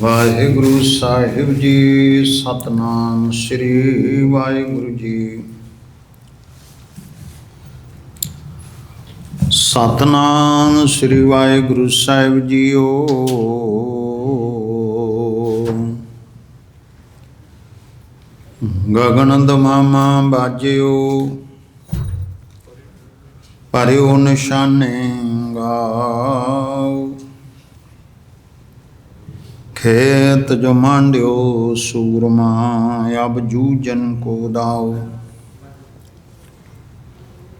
ਵਾਹਿਗੁਰੂ ਸਾਹਿਬ ਜੀ, ਸਤਨਾਮ ਸ੍ਰੀ ਵਾਹਿਗੁਰੂ ਜੀ। ਸਤਨਾਮ ਸ੍ਰੀ ਵਾਹਿਗੁਰੂ ਸਾਹਿਬ ਜੀਓ। ਗਗਨ ਦਮਾਮਾ ਬਾਜਿਓ। ਪਰਿਓ ਨਿਸ਼ਾਨੇ ਗਾਓ। ਖੇਤ ਜੋ ਮੰਡਿਓ, ਸੂਰਮਾ, ਅਬ ਜੂਜਨ ਕੋ ਦਾਓ।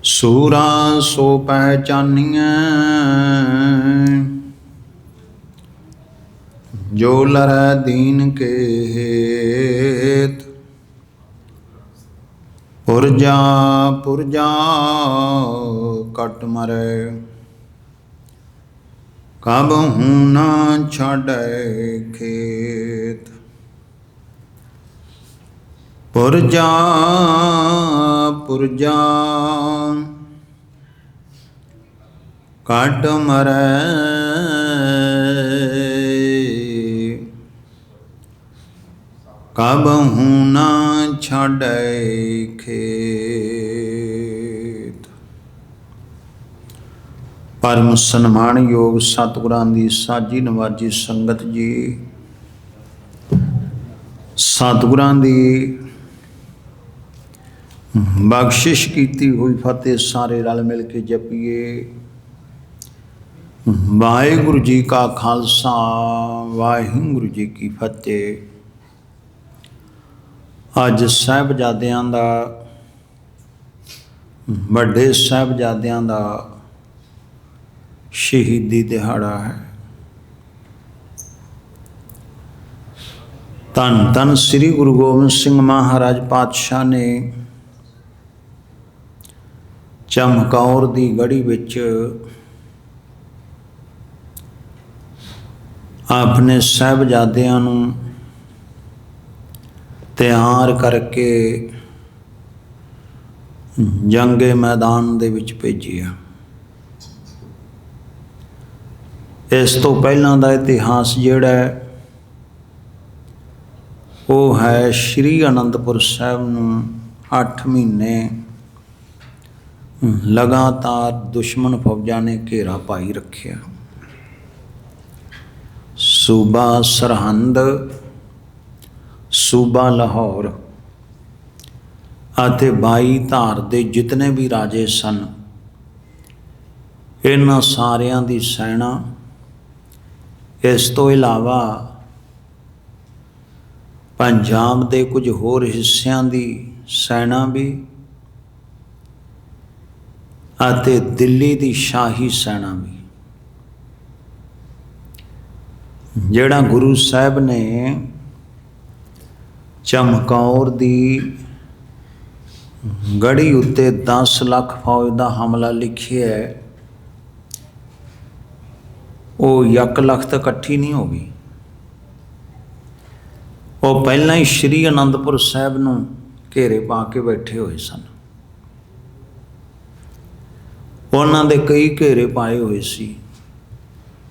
ਸੂਰਾ ਸੋ ਪਹਿਚਾਨੀਐ, ਜੋ ਲਰੈ ਦੀਨ ਕੇ ਹੇਤ। ਪੁਰਜਾ ਪੁਰਜਾ, ਕਟ ਮਰੈ। ਕਬ ਹੂੰ ਨਾ ਛਾੜੈ ਖੇਤ? ਪੁਰਜਾ ਪੁਰਜਾ ਕਟ ਮਰੈ। ਕਬ ਹੂੰ ਨਾ ਛਾੜੈ ਖੇਤ? ਪਰਮ ਸਨਮਾਨਯੋਗ ਸਤਿਗੁਰਾਂ ਦੀ ਸਾਜੀ ਨਵਾਜੀ ਸੰਗਤ ਜੀ। ਸਤਿਗੁਰਾਂ ਦੀ ਬਖਸ਼ਿਸ਼ ਕੀਤੀ ਹੋਈ ਫਤਿਹ ਸਾਰੇ ਰਲ ਮਿਲ ਕੇ ਜਪੀਏ। ਵਾਹਿਗੁਰੂ ਜੀ ਕਾ ਖਾਲਸਾ, ਵਾਹਿਗੁਰੂ ਜੀ ਕੀ ਫਤਿਹ। ਅੱਜ ਸਾਹਿਬਜ਼ਾਦਿਆਂ ਦਾ, ਵੱਡੇ ਸਾਹਿਬਜ਼ਾਦਿਆਂ ਦਾ ਸ਼ਹੀਦੀ ਦਿਹਾੜਾ ਹੈ। ਧੰਨ ਧੰਨ ਸ੍ਰੀ ਗੁਰੂ ਗੋਬਿੰਦ ਸਿੰਘ ਮਹਾਰਾਜ ਪਾਤਸ਼ਾਹ ਨੇ ਚਮਕੌਰ ਦੀ ਗੜੀ ਵਿੱਚ ਆਪਣੇ ਸਾਹਿਬਜ਼ਾਦਿਆਂ ਨੂੰ ਤਿਆਰ ਕਰਕੇ ਜੰਗੇ ਮੈਦਾਨ ਦੇ ਵਿੱਚ ਭੇਜਿਆ। ਇਸ ਤੋਂ ਪਹਿਲਾਂ ਦਾ ਇਤਿਹਾਸ ਜਿਹੜਾ ਹੈ, ਉਹ ਹੈ ਸ਼੍ਰੀ ਅਨੰਦਪੁਰ ਸਾਹਿਬ ਨੂੰ 8 ਮਹੀਨੇ ਲਗਾਤਾਰ ਦੁਸ਼ਮਣ ਫੌਜਾਂ ਨੇ ਘੇਰਾ ਪਾਈ ਰੱਖਿਆ। ਸੂਬਾ ਸਰਹੰਦ, ਸੂਬਾ ਲਾਹੌਰ ਅਤੇ 22 ਧਾਰ ਦੇ ਜਿਤਨੇ ਵੀ ਰਾਜੇ ਸਨ, ਇਹਨਾਂ ਸਾਰਿਆਂ ਦੀ ਸੈਨਾ ਇਸ ਤੋਂ ਇਲਾਵਾ ਪੰਜਾਬ ਦੇ ਕੁਝ ਹੋਰ ਹਿੱਸਿਆਂ ਦੀ ਸੈਨਾ ਵੀ ਅਤੇ ਦਿੱਲੀ ਦੀ ਸ਼ਾਹੀ ਸੈਨਾ ਵੀ। ਜਿਹੜਾ ਗੁਰੂ ਸਾਹਿਬ ਨੇ ਚਮਕੌਰ ਦੀ ਗੜੀ ਉੱਤੇ 10 ਲੱਖ ਫੌਜ ਦਾ ਹਮਲਾ ਲਿਖਿਆ ਹੈ ਉਹ 1 ਲੱਖ ਇਕੱਠੀ ਨਹੀਂ ਹੋ ਗਈ। ਉਹ ਪਹਿਲਾਂ ਹੀ ਸ਼੍ਰੀ ਅਨੰਦਪੁਰ ਸਾਹਿਬ ਨੂੰ ਘੇਰੇ ਪਾ ਕੇ ਬੈਠੇ ਹੋਏ ਸਨ। ਉਹਨਾਂ ਦੇ ਕਈ ਘੇਰੇ ਪਾਏ ਹੋਏ ਸੀ।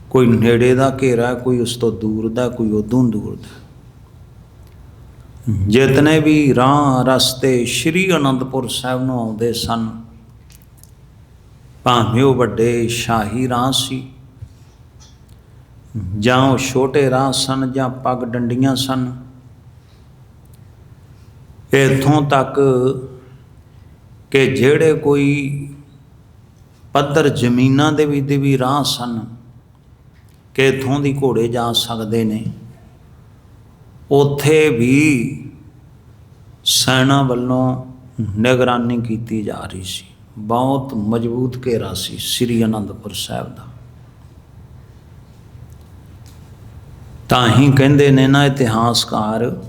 ਕੋਈ ਨੇੜੇ ਦਾ ਘੇਰਾ, ਕੋਈ ਉਸ ਤੋਂ ਦੂਰ ਦਾ, ਕੋਈ ਉਦੋਂ ਦੂਰ ਦਾ। ਜਿਤਨੇ ਵੀ ਰਾਹ ਰਸਤੇ ਸ਼੍ਰੀ ਅਨੰਦਪੁਰ ਸਾਹਿਬ ਨੂੰ ਆਉਂਦੇ ਸਨ, ਭਾਵੇਂ ਉਹ ਵੱਡੇ ਸ਼ਾਹੀ ਰਾਹ ਸੀ ਜਾਂ ਉਹ ਛੋਟੇ ਰਾਹ ਸਨ ਜਾਂ ਪੱਗ ਡੰਡੀਆਂ ਸਨ, ਇਥੋਂ ਤੱਕ ਕਿ ਜਿਹੜੇ ਕੋਈ ਪੱਧਰ ਜ਼ਮੀਨਾਂ ਦੇ ਵੀ ਦੇ ਵੀ ਰਾਹ ਸਨ, ਕਿ ਇਥੋਂ ਦੀ ਘੋੜੇ ਜਾ ਸਕਦੇ ਨੇ। ਉਥੇ ਵੀ ਸੈਨਾ ਵੱਲੋਂ ਨਿਗਰਾਨੀ ਕੀਤੀ ਜਾ ਰਹੀ ਸੀ। ਬਹੁਤ ਮਜ਼ਬੂਤ ਘੇਰਾ ਸੀ ਸ੍ਰੀ ਅਨੰਦਪੁਰ ਸਾਹਿਬ ਦਾ। ਤਾਂ ਹੀ ਕਹਿੰਦੇ ਨੇ ਨਾ ਇਤਿਹਾਸਕਾਰ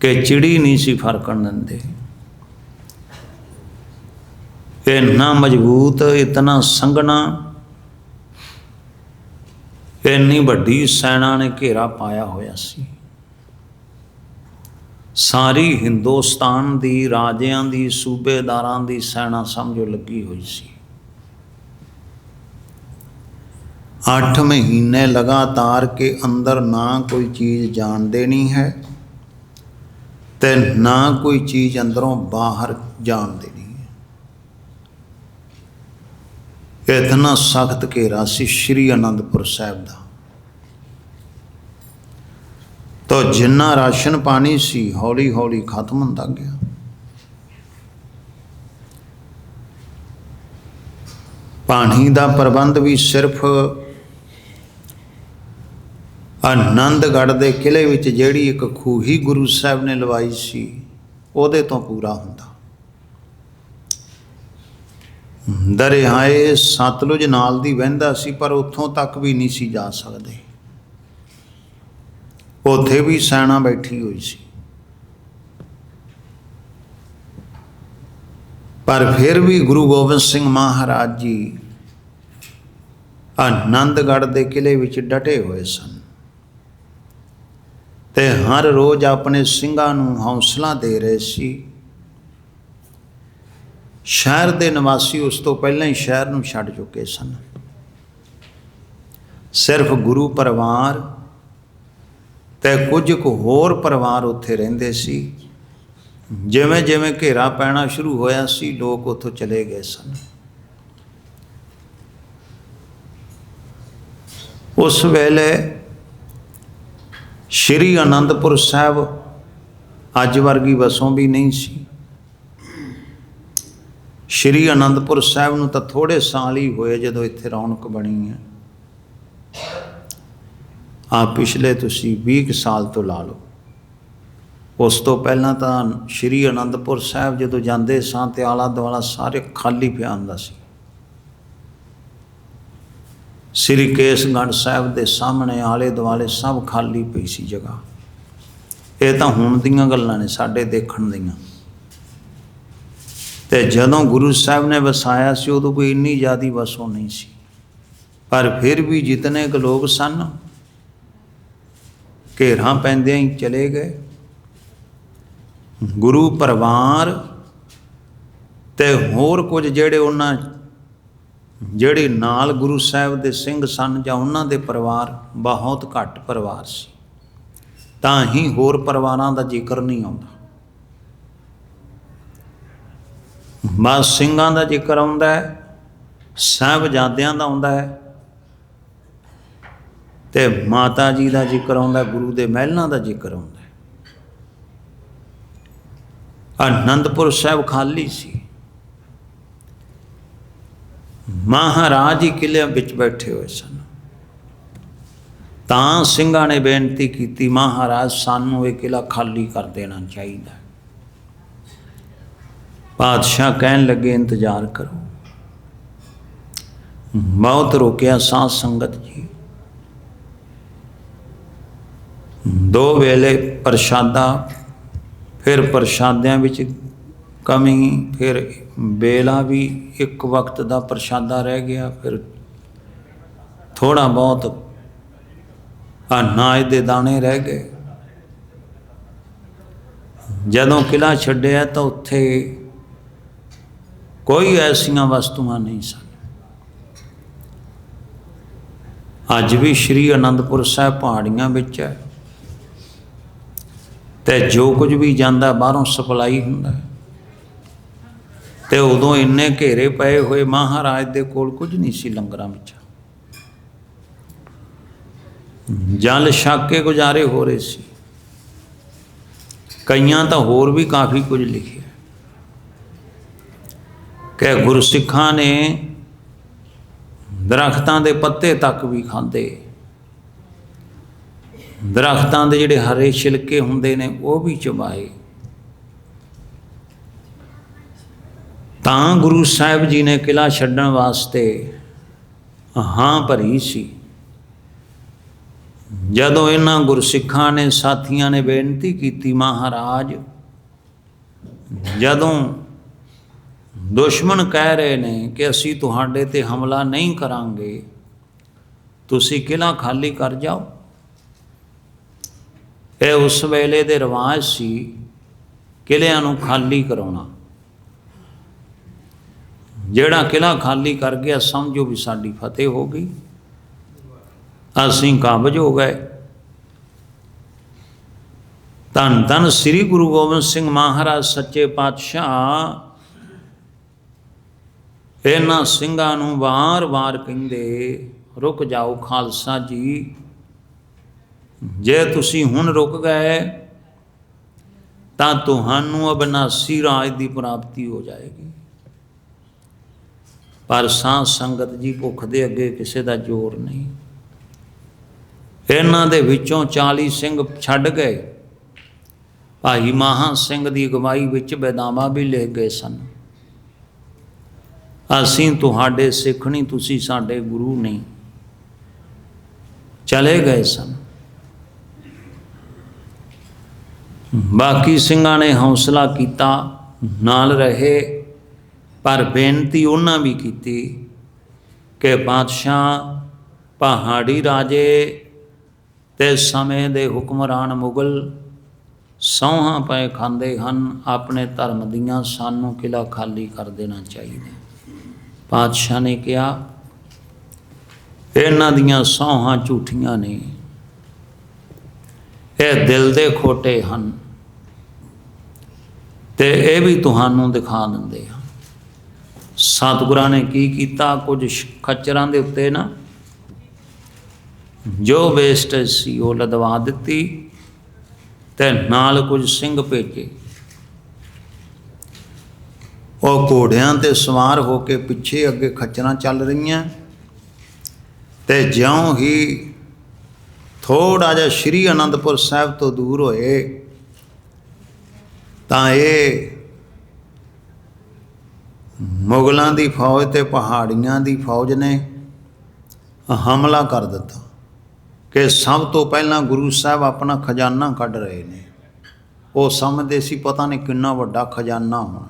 ਕਿ ਚਿੜੀ ਨਹੀਂ ਸੀ ਫਰਕਣ ਦਿੰਦੇ। ਇੰਨਾ ਮਜ਼ਬੂਤ, ਇਤਨਾ ਸੰਗਣਾ ਇੰਨੀ ਵੱਡੀ ਸੈਨਾ ਨੇ ਘੇਰਾ ਪਾਇਆ ਹੋਇਆ ਸੀ। ਸਾਰੀ ਹਿੰਦੁਸਤਾਨ ਦੀ ਰਾਜਿਆਂ ਦੀ, ਸੂਬੇਦਾਰਾਂ ਦੀ ਸੈਨਾ ਸਮਝੋ ਲੱਗੀ ਹੋਈ ਸੀ। 8 ਮਹੀਨੇ ਲਗਾਤਾਰ ਕੇ ਅੰਦਰ ਨਾ ਕੋਈ ਚੀਜ਼ ਜਾਣ ਦੇਣੀ ਹੈ ਤੇ ਨਾ ਕੋਈ ਚੀਜ਼ ਅੰਦਰੋਂ ਬਾਹਰ ਜਾਣ ਦੇਣੀ ਹੈ। ਇਤਨਾ ਸਖਤ ਘੇਰਾ ਸੀ ਸ਼੍ਰੀ ਅਨੰਦਪੁਰ ਸਾਹਿਬ ਦਾ। ਤੋ ਜਿੰਨਾ ਰਾਸ਼ਨ ਪਾਣੀ ਸੀ ਹੌਲੀ ਹੌਲੀ ਖਤਮ ਹੁੰਦਾ ਗਿਆ। ਪਾਣੀ ਦਾ ਪ੍ਰਬੰਧ ਵੀ ਸਿਰਫ ਆਨੰਦਗੜ੍ਹ ਦੇ ਕਿਲੇ ਵਿੱਚ ਜਿਹੜੀ ਇੱਕ ਖੂਹੀ ਗੁਰੂ ਸਾਹਿਬ ਨੇ ਲਵਾਈ ਸੀ, ਉਹਦੇ ਤੋਂ ਪੂਰਾ ਹੁੰਦਾ। ਦਰਿਆਏ ਸਤਲੁਜ ਨਾਲ ਦੀ ਵਹਿੰਦਾ ਸੀ, ਪਰ ਉੱਥੋਂ ਤੱਕ ਵੀ ਨਹੀਂ ਸੀ ਜਾ ਸਕਦੇ। ਉੱਥੇ ਵੀ ਸੈਨਾ ਬੈਠੀ ਹੋਈ ਸੀ। ਪਰ ਫਿਰ ਵੀ ਗੁਰੂ ਗੋਬਿੰਦ ਸਿੰਘ ਮਹਾਰਾਜ ਜੀ ਆਨੰਦਗੜ੍ਹ ਦੇ ਕਿਲੇ ਵਿੱਚ ਡਟੇ ਹੋਏ ਸਨ। ਤੇ ਹਰ ਰੋਜ਼ ਆਪਣੇ ਸਿੰਘਾਂ ਨੂੰ ਹੌਸਲਾ ਦੇ ਰਹੇ ਸੀ। ਸ਼ਹਿਰ ਦੇ ਨਿਵਾਸੀ ਉਸ ਤੋਂ ਪਹਿਲਾਂ ਹੀ ਸ਼ਹਿਰ ਨੂੰ ਛੱਡ ਚੁੱਕੇ ਸਨ। ਸਿਰਫ ਗੁਰੂ ਪਰਿਵਾਰ ਤੇ ਕੁਝ ਕੁ ਹੋਰ ਪਰਿਵਾਰ ਉੱਥੇ ਰਹਿੰਦੇ ਸੀ। ਜਿਵੇਂ ਜਿਵੇਂ ਘੇਰਾ ਪੈਣਾ ਸ਼ੁਰੂ ਹੋਇਆ ਸੀ, ਲੋਕ ਉੱਥੋਂ ਚਲੇ ਗਏ ਸਨ। ਉਸ ਵੇਲੇ ਸ਼੍ਰੀ ਅਨੰਦਪੁਰ ਸਾਹਿਬ ਅੱਜ ਵਰਗੀ ਵਸੋਂ ਵੀ ਨਹੀਂ ਸੀ। ਸ਼੍ਰੀ ਅਨੰਦਪੁਰ ਸਾਹਿਬ ਨੂੰ ਤਾਂ ਥੋੜੇ ਸਾਲ ਹੀ ਹੋਏ ਜਦੋਂ ਇੱਥੇ ਰੌਣਕ ਬਣੀ ਹੈ। ਆ ਪਿਛਲੇ ਤੁਸੀਂ 20 ਕੁ ਸਾਲ ਤੋਂ ਲਾ ਲਓ। ਉਸ ਤੋਂ ਪਹਿਲਾਂ ਤਾਂ ਸ਼੍ਰੀ ਅਨੰਦਪੁਰ ਸਾਹਿਬ ਜਦੋਂ ਜਾਂਦੇ ਸਾਂ ਤੇ ਆਲਾ ਦੁਆਲਾ ਸਾਰੇ ਖਾਲੀ ਪਿਆ ਹੁੰਦਾ ਸੀ। ਸ੍ਰੀ ਕੇਸਗੜ੍ਹ ਸਾਹਿਬ ਦੇ ਸਾਹਮਣੇ ਆਲੇ ਦੁਆਲੇ ਸਭ ਖਾਲੀ ਪਈ ਸੀ ਜਗ੍ਹਾ। ਇਹ ਤਾਂ ਹੁਣ ਦੀਆਂ ਗੱਲਾਂ ਨੇ, ਸਾਡੇ ਦੇਖਣ ਦੀਆਂ। ਤੇ ਜਦੋਂ ਗੁਰੂ ਸਾਹਿਬ ਨੇ ਵਸਾਇਆ ਸੀ, ਉਦੋਂ ਕੋਈ ਇੰਨੀ ਜ਼ਿਆਦੀ ਵਸੋਂ ਨਹੀਂ ਸੀ। ਪਰ ਫਿਰ ਵੀ ਜਿਤਨੇ ਕੁ ਲੋਕ ਸਨ, ਘੇਰਾਂ ਪੈਂਦਿਆਂ ਹੀ ਚਲੇ ਗਏ। ਗੁਰੂ ਪਰਿਵਾਰ ਤੇ ਹੋਰ ਕੁਝ ਜਿਹੜੇ ਉਹਨਾਂ ਜਿਹੜੇ ਨਾਲ ਗੁਰੂ ਸਾਹਿਬ ਦੇ ਸਿੰਘ ਸਨ ਜਾਂ ਉਹਨਾਂ ਦੇ ਪਰਿਵਾਰ, ਬਹੁਤ ਘੱਟ ਪਰਿਵਾਰ ਸੀ। ਤਾਂ ਹੀ ਹੋਰ ਪਰਿਵਾਰਾਂ ਦਾ ਜ਼ਿਕਰ ਨਹੀਂ ਆਉਂਦਾ। ਬਸ ਸਿੰਘਾਂ ਦਾ ਜ਼ਿਕਰ ਆਉਂਦਾ ਹੈ, ਸਾਹਿਬਜ਼ਾਦਿਆਂ ਦਾ ਆਉਂਦਾ ਹੈ ਤੇ ਮਾਤਾ ਜੀ ਦਾ ਜ਼ਿਕਰ ਆਉਂਦਾ ਗੁਰੂ ਦੇ ਮਹਿਲਾਂ ਦਾ ਜ਼ਿਕਰ ਆਉਂਦਾ ਆਨੰਦਪੁਰ ਸਾਹਿਬ ਖਾਲੀ ਸੀ। ਮਹਾਰਾਜ ਹੀ ਕਿਲਿਆਂ ਵਿੱਚ ਬੈਠੇ ਹੋਏ ਸਨ। ਤਾਂ ਸਿੰਘਾਂ ਨੇ ਬੇਨਤੀ ਕੀਤੀ, ਮਹਾਰਾਜ, ਸਾਨੂੰ ਇਹ ਕਿਲਾ ਖਾਲੀ ਕਰ ਦੇਣਾ ਚਾਹੀਦਾ ਪਾਤਸ਼ਾਹ ਕਹਿਣ ਲੱਗੇ, ਇੰਤਜ਼ਾਰ ਕਰੋ। ਬਹੁਤ ਰੋਕਿਆ ਸਾਧ ਸੰਗਤ ਜੀ। ਦੋ ਵੇਲੇ ਪ੍ਰਸ਼ਾਦਾ, ਫਿਰ ਪ੍ਰਸ਼ਾਦਿਆਂ ਵਿੱਚ ਕਮੀ, ਫਿਰ ਬੇਲਾ ਵੀ ਇੱਕ ਵਕਤ ਦਾ ਪ੍ਰਸ਼ਾਦਾ ਰਹਿ ਗਿਆ, ਫਿਰ ਥੋੜਾ ਬਹੁਤ ਅਨਾਜ ਦੇ ਦਾਣੇ ਰਹਿ ਗਏ। ਜਦੋਂ ਕਿਲਾ ਛੱਡਿਆ ਤਾਂ ਉੱਥੇ ਕੋਈ ਐਸੀਆਂ ਵਸਤੂਆਂ ਨਹੀਂ ਸਨ। ਅੱਜ ਵੀ ਸ਼੍ਰੀ ਅਨੰਦਪੁਰ ਸਾਹਿਬ ਪਹਾੜੀਆਂ ਵਿੱਚ ਹੈ ਤੇ ਜੋ ਕੁਝ ਵੀ ਜਾਂਦਾ, ਬਾਹਰੋਂ ਸਪਲਾਈ ਹੁੰਦਾ ਹੈ। ਤੇ ਉਦੋਂ ਇੰਨੇ ਘੇਰੇ ਪਏ ਹੋਏ ਮਹਾਰਾਜ ਦੇ ਕੋਲ ਕੁਝ ਨਹੀਂ ਸੀ ਲੰਗਰਾਂ ਵਿੱਚ। ਜਲ ਛੱਕ ਕੇ ਗੁਜ਼ਾਰੇ ਹੋ ਰਹੇ ਸੀ। ਕਈਆਂ ਤਾਂ ਹੋਰ ਵੀ ਕਾਫੀ ਕੁਝ ਲਿਖਿਆ। ਕਿ ਗੁਰਸਿੱਖਾਂ ਨੇ ਦਰਖਤਾਂ ਦੇ ਪੱਤੇ ਤੱਕ ਵੀ ਖਾਂਦੇ। ਦਰਖਤਾਂ ਦੇ ਜਿਹੜੇ ਹਰੇ ਛਿਲਕੇ ਹੁੰਦੇ ਨੇ ਉਹ ਵੀ ਚਬਾਏ ਤਾਂ ਗੁਰੂ ਸਾਹਿਬ ਜੀ ਨੇ ਕਿਲਾ ਛੱਡਣ ਵਾਸਤੇ ਹਾਂ ਭਰੀ ਸੀ। ਜਦੋਂ ਇਹਨਾਂ ਗੁਰਸਿੱਖਾਂ ਨੇ, ਸਾਥੀਆਂ ਨੇ ਬੇਨਤੀ ਕੀਤੀ, ਮਹਾਰਾਜ, ਜਦੋਂ ਦੁਸ਼ਮਣ ਕਹਿ ਰਹੇ ਨੇ ਕਿ ਅਸੀਂ ਤੁਹਾਡੇ ਤੇ ਹਮਲਾ ਨਹੀਂ ਕਰਾਂਗੇ, ਤੁਸੀਂ ਕਿਲਾ ਖਾਲੀ ਕਰ ਜਾਓ। ਇਹ ਉਸ ਵੇਲੇ ਦੇ ਰਿਵਾਜ ਸੀ ਕਿਲਿਆਂ ਨੂੰ ਖਾਲੀ ਕਰਾਉਣਾ। ਜਿਹੜਾ ਕਿਲਾ ਖਾਲੀ ਕਰ ਗਿਆ, ਸਮਝੋ ਵੀ ਸਾਡੀ ਫਤਿਹ ਹੋ ਗਈ। ਅਸੀਂ ਕਾਬਜ ਹੋ ਗਏ। ਧੰਨ ਧੰਨ ਸ੍ਰੀ ਗੁਰੂ ਗੋਬਿੰਦ ਸਿੰਘ ਮਹਾਰਾਜ, ਸੱਚੇ ਪਾਤਸ਼ਾਹ। ਇਹਨਾਂ ਸਿੰਘਾਂ ਨੂੰ ਵਾਰ-ਵਾਰ ਕਹਿੰਦੇ, ਰੁਕ ਜਾਓ ਖਾਲਸਾ ਜੀ। ਜੇ ਤੁਸੀਂ ਹੁਣ ਰੁਕ ਗਏ, ਤਾਂ ਤੁਹਾਨੂੰ ਅਬਨਾਸੀ ਰਾਜ ਦੀ ਪ੍ਰਾਪਤੀ ਹੋ ਜਾਏਗੀ। ਪਰ ਸਾਧ ਸੰਗਤ ਜੀ ਭੁੱਖ ਦੇ ਅੱਗੇ ਕਿਸੇ ਦਾ ਜ਼ੋਰ ਨਹੀਂ। ਇਹਨਾਂ ਦੇ ਵਿੱਚੋਂ 40 ਸਿੰਘ ਛੱਡ ਗਏ। ਭਾਈ ਮਹਾ ਸਿੰਘ ਦੀ ਅਗਵਾਈ ਵਿੱਚ ਬੇਦਾਮਾ ਵੀ ਲੈ ਗਏ ਸਨ। ਅਸੀਂ ਤੁਹਾਡੇ ਸਿੱਖ ਨਹੀਂ, ਤੁਸੀਂ ਸਾਡੇ ਗੁਰੂ ਨਹੀਂ। ਚਲੇ ਗਏ ਸਨ। ਬਾਕੀ ਸਿੰਘਾਂ ਨੇ ਹੌਸਲਾ ਕੀਤਾ, ਨਾਲ ਰਹੇ। ਪਰ ਬੇਨਤੀ ਉਹਨਾਂ ਵੀ ਕੀਤੀ ਕਿ ਬਾਦਸ਼ਾਹ ਪਹਾੜੀ ਰਾਜੇ ਤੇ ਸਮੇਂ ਦੇ ਹੁਕਮਰਾਨ ਮੁਗਲ ਸੌਹਾਂ ਪਏ ਖਾਂਦੇ ਹਨ, ਆਪਣੇ ਧਰਮ ਦੀਆਂ ਸਾਨੂੰ ਕਿਲਾ ਖਾਲੀ ਕਰ ਦੇਣਾ ਚਾਹੀਦਾ। ਪਾਤਸ਼ਾਹ ਨੇ ਕਿਹਾ, ਇਹਨਾਂ ਦੀਆਂ ਸੌਹਾਂ ਝੂਠੀਆਂ ਨੇ। ਇਹ ਦਿਲ ਦੇ ਖੋਟੇ ਹਨ ਤੇ ਇਹ ਵੀ ਤੁਹਾਨੂੰ ਦਿਖਾ ਦਿੰਦੇ ਆ ਸਤਿਗੁਰਾਂ ਨੇ ਕੀ ਕੀਤਾ? ਕੁਝ ਖੱਚਰਾਂ ਦੇ ਉੱਤੇ ਨਾ ਜੋ ਵੇਸਟ ਸੀ ਉਹ ਲਦਵਾ ਦਿੱਤੀ ਤੇ ਨਾਲ ਕੁਝ ਸਿੰਘ ਭੇਜੇ। ਉਹ ਘੋੜਿਆਂ ਤੇ ਸਵਾਰ ਹੋ ਕੇ ਪਿੱਛੇ ਅੱਗੇ ਖੱਚਰਾਂ ਚੱਲ ਰਹੀਆਂ ਤੇ ਜਿਉਂ ਹੀ ਥੋੜਾ ਜਿਹਾ ਸ਼੍ਰੀ ਅਨੰਦਪੁਰ ਸਾਹਿਬ ਤੋਂ ਦੂਰ ਹੋਏ ਤਾਂ ਇਹ ਮੁਗਲਾਂ ਦੀ ਫੌਜ ਤੇ ਪਹਾੜੀਆਂ ਦੀ ਫੌਜ ਨੇ ਹਮਲਾ ਕਰ ਦਿੱਤਾ ਕਿ ਸਭ ਤੋਂ ਪਹਿਲਾਂ ਗੁਰੂ ਸਾਹਿਬ ਆਪਣਾ ਖਜ਼ਾਨਾ ਕੱਢ ਰਹੇ ਨੇ। ਉਹ ਸਮਝਦੇ ਸੀ ਪਤਾ ਨਹੀਂ ਕਿੰਨਾ ਵੱਡਾ ਖਜ਼ਾਨਾ ਹੋਣਾ।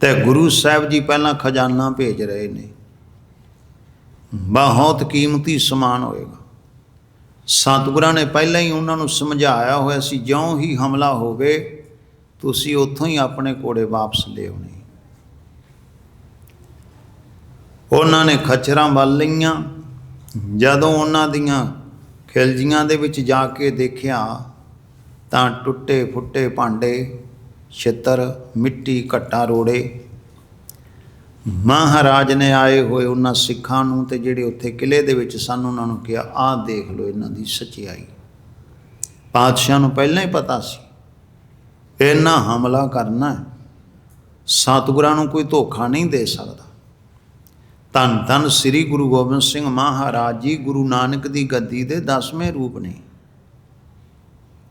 ਤੇ ਗੁਰੂ ਸਾਹਿਬ ਜੀ ਪਹਿਲਾਂ ਖਜ਼ਾਨਾ ਭੇਜ ਰਹੇ ਨੇ। ਬਹੁਤ ਕੀਮਤੀ ਸਮਾਨ ਹੋਏਗਾ। ਸਤਿਗੁਰਾਂ ਨੇ ਪਹਿਲਾਂ ਹੀ ਉਹਨਾਂ ਨੂੰ ਸਮਝਾਇਆ ਹੋਇਆ ਸੀ, ਜਿਉਂ ਹੀ ਹਮਲਾ ਹੋਵੇ ਤੁਸੀਂ ਉੱਥੋਂ ਹੀ ਆਪਣੇ ਘੋੜੇ ਵਾਪਸ ਲਿਆਉਣੇ। ਉਹਨਾਂ ਨੇ ਖੱਚਰਾਂ ਵੱਲ ਲਈਆਂ। ਜਦੋਂ ਉਹਨਾਂ ਦੀਆਂ ਖਿਲਜੀਆਂ ਦੇ ਵਿੱਚ ਜਾ ਕੇ ਦੇਖਿਆ, ਤਾਂ ਟੁੱਟੇ ਫੁੱਟੇ ਭਾਂਡੇ, ਛਿੱਤਰ, ਮਿੱਟੀ, ਘੱਟਾ ਰੋੜੇ। ਮਹਾਰਾਜ ਨੇ ਆਏ ਹੋਏ ਉਹਨਾਂ ਸਿੱਖਾਂ ਨੂੰ ਤੇ ਜਿਹੜੇ ਉੱਥੇ ਕਿਲੇ ਦੇ ਵਿੱਚ ਸਨ, ਉਹਨਾਂ ਨੂੰ ਕਿਹਾ, ਆਹ ਦੇਖ ਲਓ ਇਹਨਾਂ ਦੀ ਸੱਚਾਈ ਪਾਤਸ਼ਾਹ ਨੂੰ ਪਹਿਲਾਂ ਹੀ ਪਤਾ ਸੀ ਇੰਨਾ ਹਮਲਾ ਕਰਨਾ ਸਤਿਗੁਰਾਂ ਨੂੰ ਕੋਈ ਧੋਖਾ ਨਹੀਂ ਦੇ ਸਕਦਾ। ਧੰਨ ਧੰਨ ਸ੍ਰੀ ਗੁਰੂ ਗੋਬਿੰਦ ਸਿੰਘ ਮਹਾਰਾਜ ਜੀ, ਗੁਰੂ ਨਾਨਕ ਦੀ ਗੱਦੀ ਦੇ 10ਵੇਂ ਰੂਪ ਨੇ।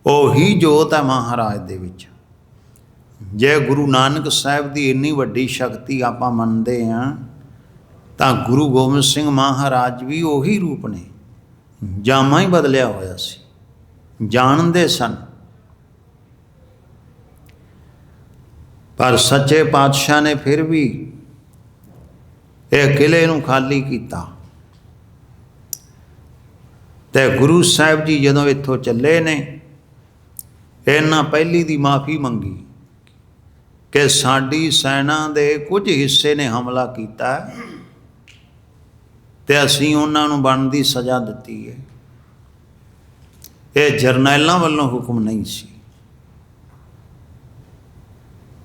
ਉਹੀ ਜੋਤ ਹੈ ਮਹਾਰਾਜ ਦੇ ਵਿੱਚ। ਜੇ ਗੁਰੂ ਨਾਨਕ ਸਾਹਿਬ ਦੀ ਇੰਨੀ ਵੱਡੀ ਸ਼ਕਤੀ ਆਪਾਂ ਮੰਨਦੇ ਹਾਂ, ਤਾਂ ਗੁਰੂ ਗੋਬਿੰਦ ਸਿੰਘ ਮਹਾਰਾਜ ਵੀ ਉਹੀ ਰੂਪ ਨੇ। ਜਾਮਾ ਹੀ ਬਦਲਿਆ ਹੋਇਆ ਸੀ। ਜਾਣਦੇ ਸਨ। ਪਰ ਸੱਚੇ ਪਾਤਸ਼ਾਹ ਨੇ ਫਿਰ ਵੀ ਇਹ ਕਿਲੇ ਨੂੰ ਖਾਲੀ ਕੀਤਾ। ਤੇ ਗੁਰੂ ਸਾਹਿਬ ਜੀ ਜਦੋਂ ਇੱਥੋਂ ਚੱਲੇ ਨੇ, ਇਹਨਾਂ ਪਹਿਲੀ ਦੀ ਮਾਫੀ ਮੰਗੀ ਕਿ ਸਾਡੀ ਸੈਨਾ ਦੇ ਕੁਝ ਹਿੱਸੇ ਨੇ ਹਮਲਾ ਕੀਤਾ ਹੈ ਤੇ ਅਸੀਂ ਉਹਨਾਂ ਨੂੰ ਬਣਦੀ ਸਜ਼ਾ ਦਿੱਤੀ ਹੈ। ਇਹ ਜਰਨੈਲਾਂ ਵੱਲੋਂ ਹੁਕਮ ਨਹੀਂ ਸੀ।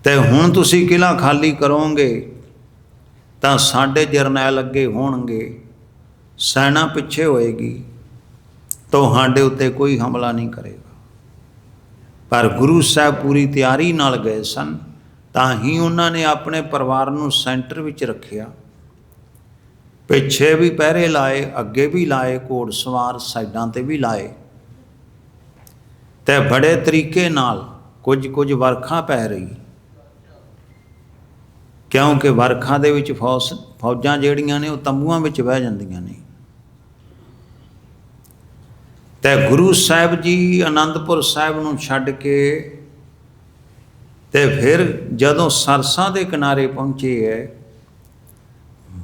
ਤੇ ਹੁਣ ਤੁਸੀਂ ਕਿਲਾ ਖਾਲੀ ਕਰੋਗੇ, ਤਾਂ ਸਾਡੇ ਜਰਨੈਲ ਅੱਗੇ ਹੋਣਗੇ, ਸੈਨਾ ਪਿੱਛੇ ਹੋਏਗੀ, ਤੁਹਾਡੇ ਉੱਤੇ ਕੋਈ ਹਮਲਾ ਨਹੀਂ ਕਰੇਗਾ। ਪਰ ਗੁਰੂ ਸਾਹਿਬ ਪੂਰੀ ਤਿਆਰੀ ਨਾਲ ਗਏ ਸਨ, ਤਾਂ ਹੀ ਉਹਨਾਂ ਨੇ ਆਪਣੇ ਪਰਿਵਾਰ ਨੂੰ ਸੈਂਟਰ ਵਿੱਚ ਰੱਖਿਆ। ਪਿੱਛੇ ਵੀ ਪਹਿਰੇ ਲਾਏ, ਅੱਗੇ ਵੀ ਲਾਏ, ਘੋੜ ਸਵਾਰ ਸਾਈਡਾਂ ਤੇ ਵੀ ਲਾਏ। ਤੇ ਬੜੇ ਤਰੀਕੇ ਨਾਲ ਕੁਝ ਕੁਝ ਵਰਖਾ ਪੈ ਰਹੀ। ਕਿਉਂਕਿ ਵਰਖਾ ਦੇ ਵਿੱਚ ਫੌਜ ਫੌਜਾਂ ਜਿਹੜੀਆਂ ਨੇ ਉਹ ਤੰਬੂਆਂ ਵਿੱਚ ਬਹਿ ਜਾਂਦੀਆਂ ਨੇ। ਤੇ ਗੁਰੂ ਸਾਹਿਬ ਜੀ ਆਨੰਦਪੁਰ ਸਾਹਿਬ ਨੂੰ ਛੱਡ ਕੇ ਤੇ ਫਿਰ ਜਦੋਂ ਸਰਸਾਂ ਦੇ ਕਿਨਾਰੇ ਪਹੁੰਚੇ ਹੈ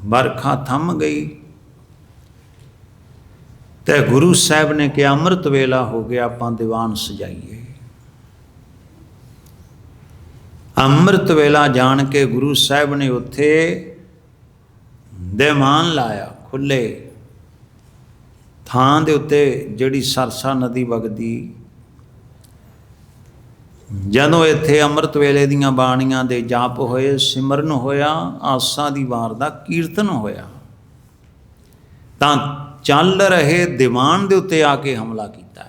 ਵਰਖਾ ਥੰਮ ਗਈ। ਤੇ ਗੁਰੂ ਸਾਹਿਬ ਨੇ ਕਿਹਾ, ਅੰਮ੍ਰਿਤ ਵੇਲਾ ਹੋ ਗਿਆ, ਆਪਾਂ ਦੀਵਾਨ ਸਜਾਈਏ। ਅੰਮ੍ਰਿਤ ਵੇਲਾ ਜਾਣ ਕੇ ਗੁਰੂ ਸਾਹਿਬ ਨੇ ਉੱਥੇ ਦੀਵਾਨ ਲਾਇਆ, ਖੁੱਲੇ। ਥਾਂ ਦੇ ਉੱਤੇ ਜਿਹੜੀ ਸਰਸਾ ਨਦੀ ਵਗਦੀ। ਜਦੋਂ ਇੱਥੇ ਅੰਮ੍ਰਿਤ ਵੇਲੇ ਦੀਆਂ ਬਾਣੀਆਂ ਦੇ ਜਾਪ ਹੋਏ, ਸਿਮਰਨ ਹੋਇਆ, ਆਸਾਂ ਦੀ ਵਾਰ ਦਾ ਕੀਰਤਨ ਹੋਇਆ, ਤਾਂ ਚੱਲ ਰਹੇ ਦੀਵਾਨ ਦੇ ਉੱਤੇ ਆ ਕੇ ਹਮਲਾ ਕੀਤਾ।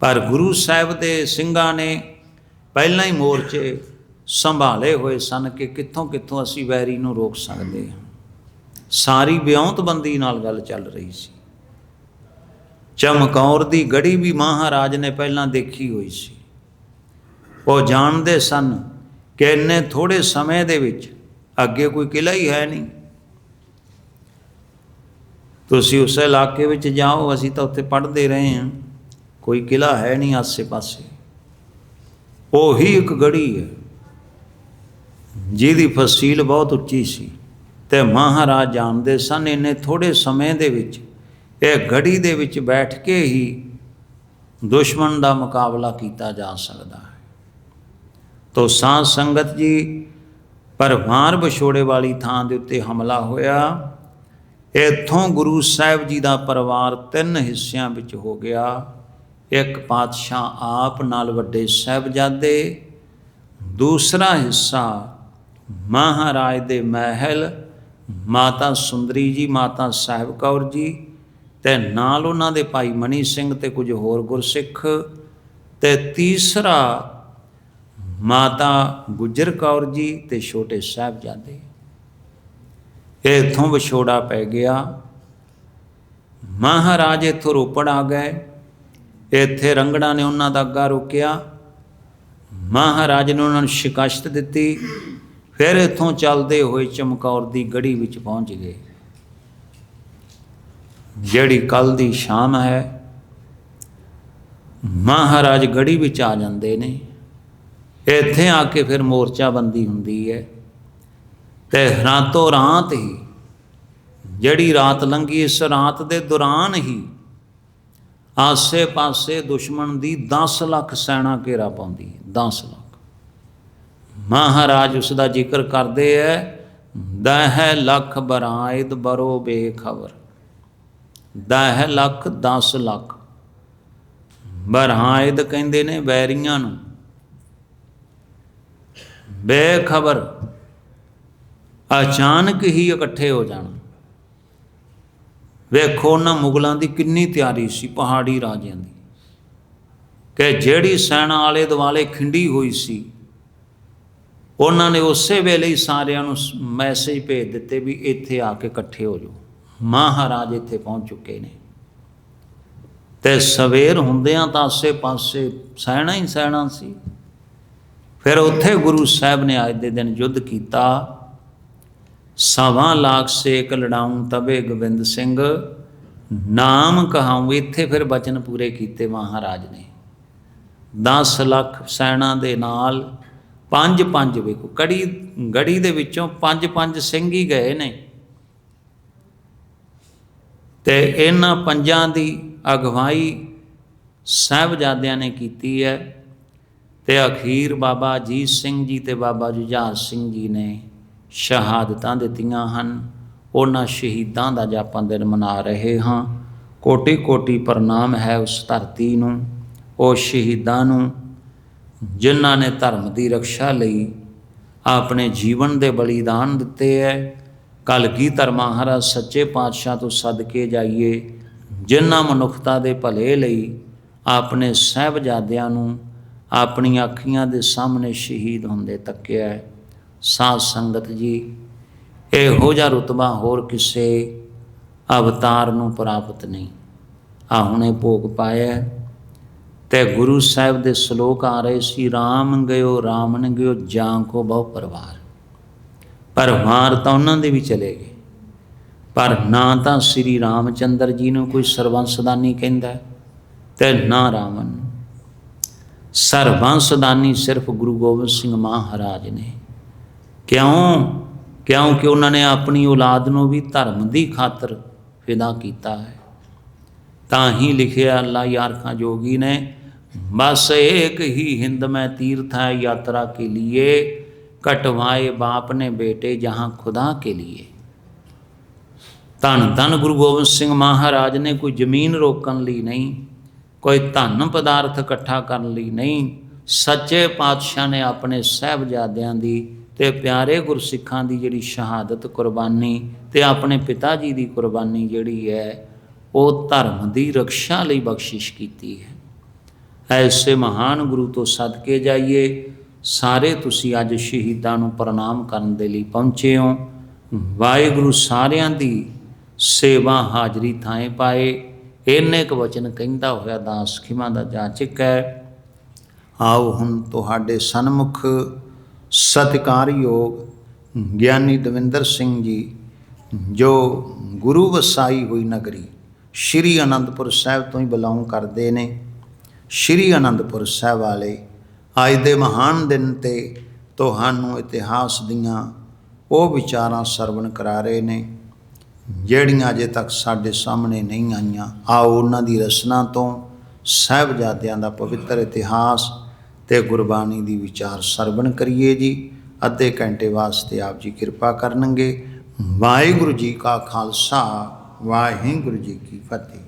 ਪਰ ਗੁਰੂ ਸਾਹਿਬ ਦੇ ਸਿੰਘਾਂ ਨੇ ਪਹਿਲਾਂ ਹੀ ਮੋਰਚੇ ਸੰਭਾਲੇ ਹੋਏ ਸਨ ਕਿ ਕਿੱਥੋਂ ਕਿੱਥੋਂ ਅਸੀਂ ਵੈਰੀ ਨੂੰ ਰੋਕ ਸਕਦੇ ਹਾਂ। ਸਾਰੀ ਵਿਉਂਤਬੰਦੀ ਨਾਲ ਗੱਲ ਚੱਲ ਰਹੀ ਸੀ। ਚਮਕੌਰ ਦੀ ਗੜੀ ਵੀ ਮਹਾਰਾਜ ਨੇ ਪਹਿਲਾਂ ਦੇਖੀ ਹੋਈ ਸੀ। ਉਹ ਜਾਣਦੇ ਸਨ ਕਿ ਇੰਨੇ ਥੋੜੇ ਸਮੇਂ ਦੇ ਵਿੱਚ ਅੱਗੇ ਕੋਈ ਕਿਲਾ ਹੀ ਹੈ ਨਹੀਂ। ਤੁਸੀਂ ਉਸ ਇਲਾਕੇ ਵਿੱਚ ਜਾਓ, ਅਸੀਂ ਤਾਂ ਉੱਥੇ ਪੜ੍ਹਦੇ ਰਹੇ ਹਾਂ। ਕੋਈ ਕਿਲਾ ਹੈ ਨਹੀਂ ਆਸੇ-ਪਾਸੇ। ਉਹੀ ਇੱਕ ਗੜੀ ਹੈ, ਜਿਹਦੀ ਫਸੀਲ ਬਹੁਤ ਉੱਚੀ ਸੀ ਤੇ ਮਹਾਰਾਜ ਜਾਣਦੇ ਸਨ ਇਹਨੇ ਥੋੜੇ ਸਮੇਂ ਦੇ ਵਿੱਚ ਇਹ ਗੜੀ ਦੇ ਵਿੱਚ ਬੈਠ ਕੇ ਹੀ ਦੁਸ਼ਮਣ ਦਾ ਮੁਕਾਬਲਾ ਕੀਤਾ ਜਾ ਸਕਦਾ ਹੈ। ਤੋ ਸਾਧ ਸੰਗਤ ਜੀ ਪਰਵਾਰ ਵਿਛੋੜੇ ਵਾਲੀ ਥਾਂ ਦੇ ਉੱਤੇ ਹਮਲਾ ਹੋਇਆ। ਇੱਥੋਂ ਗੁਰੂ ਸਾਹਿਬ ਜੀ ਦਾ ਪਰਿਵਾਰ ਤਿੰਨ ਹਿੱਸਿਆਂ ਵਿੱਚ ਹੋ ਗਿਆ। ਇੱਕ ਪਾਤਸ਼ਾਹ ਆਪ ਨਾਲ ਵੱਡੇ ਸਾਹਿਬਜ਼ਾਦੇ, ਦੂਸਰਾ ਹਿੱਸਾ ਮਹਾਰਾਜ ਦੇ ਮਹਿਲ, ਮਾਤਾ ਸੁੰਦਰੀ ਜੀ, ਮਾਤਾ ਸਾਹਿਬ ਕੌਰ ਜੀ ਤੇ ਨਾਲ ਉਹਨਾਂ ਦੇ ਭਾਈ ਮਨੀ ਸਿੰਘ ਤੇ ਕੁਝ ਹੋਰ ਗੁਰਸਿੱਖ ਤੇ ਤੀਸਰਾ ਮਾਤਾ ਗੁਜਰ ਕੌਰ ਜੀ ਤੇ ਛੋਟੇ ਸਾਹਿਬਜ਼ਾਦੇ। ਇਹ ਇਥੋਂ ਵਿਛੋੜਾ ਪੈ ਗਿਆ। ਮਹਾਰਾਜ ਇਥੋਂ ਰੋਪੜ ਆ ਗਏ। ਇੱਥੇ ਰੰਗੜਾ ਨੇ ਉਹਨਾਂ ਦਾ ਅੱਗਾ ਰੋਕਿਆ। ਮਹਾਰਾਜ ਨੇ ਉਹਨਾਂ ਨੂੰ ਸ਼ਿਕਾਇਤ ਦਿੱਤੀ। ਫਿਰ ਇਥੋਂ ਚੱਲਦੇ ਹੋਏ ਚਮਕੌਰ ਦੀ ਗੜੀ ਵਿੱਚ ਪਹੁੰਚ ਗਏ। ਜਿਹੜੀ ਕੱਲ ਦੀ ਸ਼ਾਮ ਹੈ, ਮਹਾਰਾਜ ਗੜੀ ਵਿੱਚ ਆ ਜਾਂਦੇ ਨੇ। ਇੱਥੇ ਆ ਕੇ ਫਿਰ ਮੋਰਚਾ ਬੰਦੀ ਹੁੰਦੀ ਹੈ। ਤੇ ਰਾਤੋਂ ਰਾਤ ਹੀ, ਜਿਹੜੀ ਰਾਤ ਲੰਗੀ ਇਸ ਰਾਤ ਦੇ ਦੌਰਾਨ ਹੀ ਆਸੇ-ਪਾਸੇ ਦੁਸ਼ਮਣ ਦੀ 10 ਲੱਖ ਸੈਨਾ ਘੇਰਾ ਪਾਉਂਦੀ ਹੈ 10 ਲੱਖ। ਮਹਾਰਾਜ ਉਸ ਦਾ ਜ਼ਿਕਰ ਕਰਦੇ ਐ, ਦਹ ਲੱਖ ਬਰਾਇਦ ਬਰੋ ਬੇਖਬਰ। ਦਹ ਲੱਖ 10 ਲੱਖ। ਬਰਾਇਦ ਕਹਿੰਦੇ ਨੇ ਵੈਰੀਆਂ ਨੂੰ। ਬੇਖਬਰ। ਅਚਾਨਕ ਹੀ ਇਕੱਠੇ ਹੋ ਜਾਣਾ। ਵੇਖੋ ਉਹਨਾਂ ਮੁਗਲਾਂ ਦੀ ਕਿੰਨੀ ਤਿਆਰੀ ਸੀ, ਪਹਾੜੀ ਰਾਜਿਆਂ ਦੀ। ਕਿ ਜਿਹੜੀ ਸੈਨਾ ਆਲੇ ਦੁਆਲੇ ਖਿੰਡੀ ਹੋਈ ਸੀ, ਉਹਨਾਂ ਨੇ ਉਸੇ ਵੇਲੇ ਹੀ ਸਾਰਿਆਂ ਨੂੰ ਮੈਸੇਜ ਭੇਜ ਦਿੱਤੇ ਵੀ ਇੱਥੇ ਆ ਕੇ ਇਕੱਠੇ ਹੋ ਜਾਓ। ਮਹਾਰਾਜ ਇੱਥੇ ਪਹੁੰਚ ਚੁੱਕੇ ਨੇ। ਤੇ ਸਵੇਰ ਹੁੰਦਿਆਂ ਤਾਂ ਆਸੇ-ਪਾਸੇ ਸੈਨਾ ਹੀ ਸੈਨਾ ਸੀ। ਫਿਰ ਉੱਥੇ ਗੁਰੂ ਸਾਹਿਬ ਨੇ ਅੱਜ ਦੇ ਦਿਨ ਯੁੱਧ ਕੀਤਾ। ਸਵਾ ਲੱਖ ਸੇਕ ਲੜਾਉਂ ਤਬੇ ਗੋਬਿੰਦ ਸਿੰਘ। ਨਾਮ ਕਹਾਉ ਇੱਥੇ ਫਿਰ ਬਚਨ ਪੂਰੇ ਕੀਤੇ ਮਹਾਰਾਜ ਨੇ। 10 ਲੱਖ ਸੈਨਾ ਦੇ ਨਾਲ ਪੰਜ ਪੰਜ ਵੇਖੋ, ਕੜੀ, ਗੜੀ ਦੇ ਵਿੱਚੋਂ ਪੰਜ ਪੰਜ ਸਿੰਘ ਹੀ ਗਏ ਨੇ। ਤੇ ਇਹਨਾਂ ਪੰਜਾਂ ਦੀ ਅਗਵਾਈ ਸਾਹਿਬਜ਼ਾਦਿਆਂ ਨੇ ਕੀਤੀ ਹੈ। ਤੇ ਅਖੀਰ ਬਾਬਾ ਅਜੀਤ ਸਿੰਘ ਜੀ ਤੇ ਬਾਬਾ ਜੁਝਾਰ ਸਿੰਘ ਜੀ ਨੇ ਸ਼ਹਾਦਤਾਂ ਦਿੱਤੀਆਂ ਹਨ। ਉਹਨਾਂ ਸ਼ਹੀਦਾਂ ਦਾ ਜਾਪਾਂ ਦਿਨ ਮਨਾ ਰਹੇ ਹਾਂ ਕੋਟੀ ਕੋਟੀ ਪ੍ਰਣਾਮ ਹੈ ਉਸ ਧਰਤੀ ਨੂੰ, ਉਹ ਸ਼ਹੀਦਾਂ ਨੂੰ, ਜਿਨ੍ਹਾਂ ਨੇ ਧਰਮ ਦੀ ਰੱਖਿਆ ਲਈ ਆਪਣੇ ਜੀਵਨ ਦੇ ਬਲੀਦਾਨ ਦਿੱਤੇ ਹੈ ਕਲਗੀਧਰ ਮਹਾਰਾਜ, ਸੱਚੇ ਪਾਤਸ਼ਾਹ ਤੋਂ ਸਦਕੇ ਜਾਈਏ, ਜਿਨ੍ਹਾਂ ਮਨੁੱਖਤਾ ਦੇ ਭਲੇ ਲਈ ਆਪਣੇ ਸਹਿਬਜ਼ਾਦਿਆਂ ਨੂੰ ਆਪਣੀਆਂ ਅੱਖੀਆਂ ਦੇ ਸਾਹਮਣੇ ਸ਼ਹੀਦ ਹੁੰਦੇ ਤੱਕਿਆ ਹੈ ਸਾਧ ਸੰਗਤ ਜੀ, ਇਹੋ ਜਿਹਾ ਰਤਬਾ ਹੋਰ ਕਿਸੇ ਅਵਤਾਰ ਨੂੰ ਪ੍ਰਾਪਤ ਨਹੀਂ। ਆ ਹੁਣੇ ਭੋਗ ਪਾਇਆ ਤੇ ਗੁਰੂ ਸਾਹਿਬ ਦੇ ਸ਼ਲੋਕ ਆ ਰਹੇ ਸੀ RAM ਗਇਓ ਰਾਮਨ ਗਇਓ, ਜਾਂ ਕੋ ਬਹੁ ਪਰਵਾਰ। ਪਰਵਾਰ ਤਾਂ ਉਹਨਾਂ ਦੇ ਵੀ ਚਲੇ ਗਏ। ਪਰ ਨਾ ਤਾਂ ਸ੍ਰੀ ਰਾਮਚੰਦਰ ਜੀ ਨੂੰ ਕੋਈ ਸਰਵੰਸਦਾਨੀ ਕਹਿੰਦਾ ਤੇ ਨਾ ਰਾਵਣ ਸਰਵੰਸਦਾਨੀ ਸਿਰਫ ਗੁਰੂ ਗੋਬਿੰਦ ਸਿੰਘ ਮਹਾਰਾਜ ਨੇ। ਕਿਉਂ? ਕਿਉਂਕਿ ਉਹਨਾਂ ਨੇ ਆਪਣੀ ਔਲਾਦ ਨੂੰ ਵੀ ਧਰਮ ਦੀ ਖਾਤਰ ਫਿਦਾ ਕੀਤਾ ਹੈ। ਤਾਂ ਹੀ ਲਿਖਿਆ ਅੱਲਾ ਯਾਰ ਖਾਂ ਜੋਗੀ ਨੇ, ਬਸ ਇੱਕ ਹੀ ਹਿੰਦ ਮੈਂ ਤੀਰਥ ਹੈ, ਯਾਤਰਾ ਕੇ ਲਿਏ, ਕਟਵਾਏ ਬਾਪ ਨੇ ਬੇਟੇ ਜਹਾਂ ਖੁਦਾ ਕੇ ਲਿਏ। ਧੰਨ ਧੰਨ ਗੁਰੂ ਗੋਬਿੰਦ ਸਿੰਘ ਮਹਾਰਾਜ ਨੇ ਕੋਈ ਜ਼ਮੀਨ ਰੋਕਣ ਲਈ ਨਹੀਂ, ਕੋਈ ਧਨ ਪਦਾਰਥ ਇਕੱਠਾ ਕਰਨ ਲਈ ਨਹੀਂ, ਸੱਚੇ ਪਾਤਸ਼ਾਹ ਨੇ ਆਪਣੇ ਸਹਿਬਜ਼ਾਦਿਆਂ ਦੀ ਤੇ ਪਿਆਰੇ ਗੁਰਸਿੱਖਾਂ ਦੀ ਜਿਹੜੀ ਸ਼ਹਾਦਤ ਕੁਰਬਾਨੀ ਤੇ ਆਪਣੇ ਪਿਤਾ ਜੀ ਦੀ ਕੁਰਬਾਨੀ ਜਿਹੜੀ ਹੈ, ਉਹ ਧਰਮ ਦੀ ਰੱਖਿਆ ਲਈ ਬਖਸ਼ਿਸ਼ ਕੀਤੀ ਹੈ। ਐਸੇ ਮਹਾਨ ਗੁਰੂ ਤੋਂ ਸਦਕੇ ਜਾਈਏ, ਸਾਰੇ ਤੁਸੀਂ ਅੱਜ ਸ਼ਹੀਦਾਂ ਨੂੰ ਪ੍ਰਣਾਮ ਕਰਨ ਦੇ ਲਈ ਪਹੁੰਚੇ ਹੋ। ਵਾਹਿਗੁਰੂ ਸਾਰਿਆਂ ਦੀ ਸੇਵਾ ਹਾਜ਼ਰੀ ਥਾਂ ਪਾਏ। ਇੰਨੇ ਕੁ ਵਚਨ ਕਹਿੰਦਾ ਹੋਇਆ ਦਾਸ ਖਿਮਾ ਦਾ ਜਾਚਕ ਹੈ, ਆਓ ਹੁਣ ਤੁਹਾਡੇ ਸਨਮੁਖ ਸਤਿਕਾਰਯੋਗ ਗਿਆਨੀ ਦਵਿੰਦਰ ਸਿੰਘ ਜੀ, ਜੋ ਗੁਰੂ ਵਸਾਈ ਹੋਈ ਨਗਰੀ ਸ਼੍ਰੀ ਅਨੰਦਪੁਰ ਸਾਹਿਬ ਤੋਂ ਹੀ ਬਿਲੋਂਗ ਕਰਦੇ ਨੇ। ਸ਼੍ਰੀ ਅਨੰਦਪੁਰ ਸਾਹਿਬ ਵਾਲੇ ਅੱਜ ਦੇ ਮਹਾਨ ਦਿਨ ਤੇ ਤੁਹਾਨੂੰ ਇਤਿਹਾਸ ਦੀਆਂ ਉਹ ਵਿਚਾਰਾਂ ਸਰਵਣ ਕਰਾ ਰਹੇ ਨੇ, ਜਿਹੜੀਆਂ ਅਜੇ ਤੱਕ ਸਾਡੇ ਸਾਹਮਣੇ ਨਹੀਂ ਆਈਆਂ। ਆਓ ਉਹਨਾਂ ਦੀ ਰਚਨਾ ਤੋਂ ਸਾਹਿਬਜ਼ਾਦਿਆਂ ਦਾ ਪਵਿੱਤਰ ਇਤਿਹਾਸ ਤੇ ਗੁਰਬਾਣੀ ਦੀ ਵਿਚਾਰ ਸਰਵਣ ਕਰੀਏ ਜੀ। ਅੱਧੇ ਘੰਟੇ ਵਾਸਤੇ ਆਪ ਜੀ ਕਿਰਪਾ ਕਰਨਗੇ। ਵਾਹਿਗੁਰੂ ਜੀ ਕਾ ਖਾਲਸਾ, ਵਾਹਿਗੁਰੂ ਜੀ ਕੀ ਫਤਿਹ।